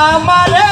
I'm amare.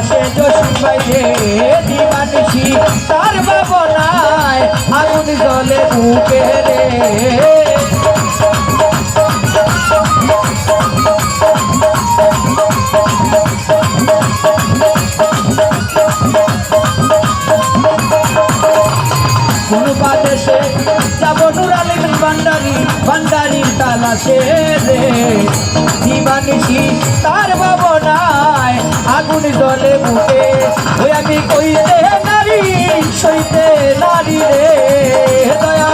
আসে জসিম বাইরে দিবানিসি তার ভাবনায় আগুন জলে বুকে রে। কোনো বাদেশে যাব নুরালিমের ভান্ডারী। ভান্ডারির তালাশে রে দিবানিশি তার ভাবনায় আগুন জলে বুকে। ওই আমি কইতে নারী, সইতে নারী রে দয়া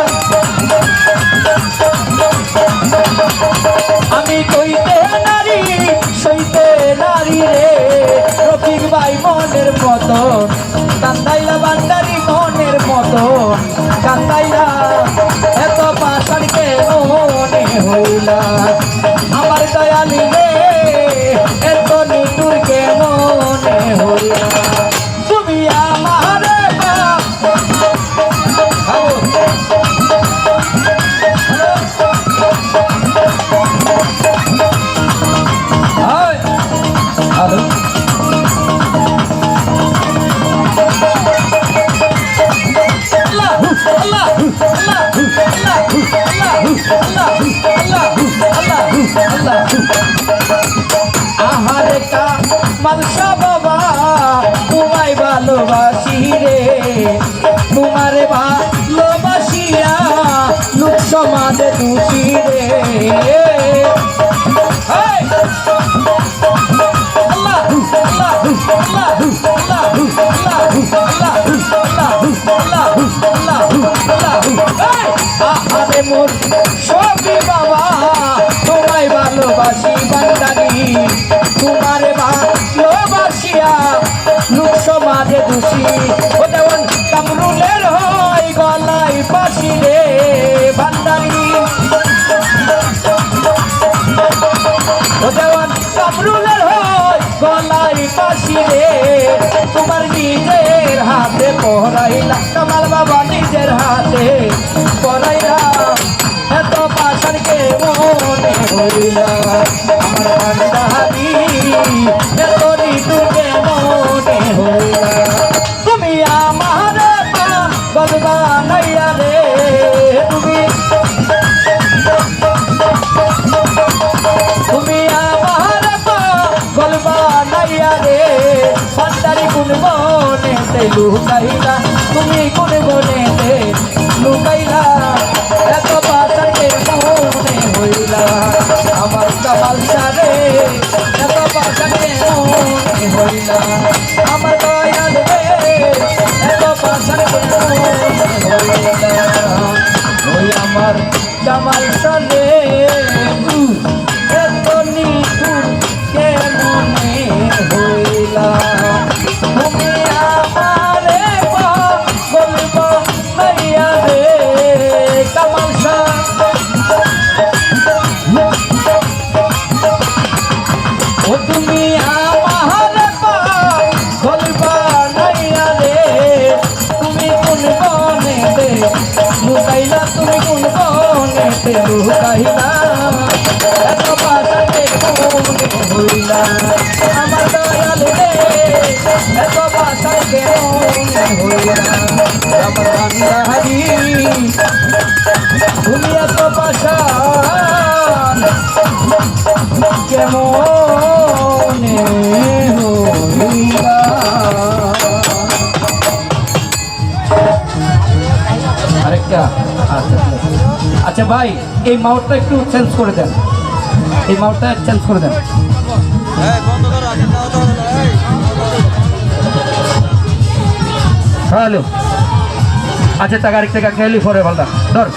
আমার খুশি রে মোর সবই জামাল এত নিঠুর কে হইলা। তুমি আমারে বলব মাইয়া রে, কামাল ও তুমি আমার বলব নাইয়া রে, তুমি কোন বনে দে লুকাইলা তুমি কোন বনে? দে লুকাইলা এত পাশাতে মনে হইলা আমার দয়াল রে এত পাশাতে মনে হইলা আমার বান্দাহারি তুমি এত পাশান কেমন আচ্ছা ভাই এই মাউটটা একটু চেঞ্জ করে দেন। এই মাউটটা চেঞ্জ করে দেন। হ্যালো আচ্ছা টাকা আরেক টাকা খেয়ালি পরে ভালো ধর।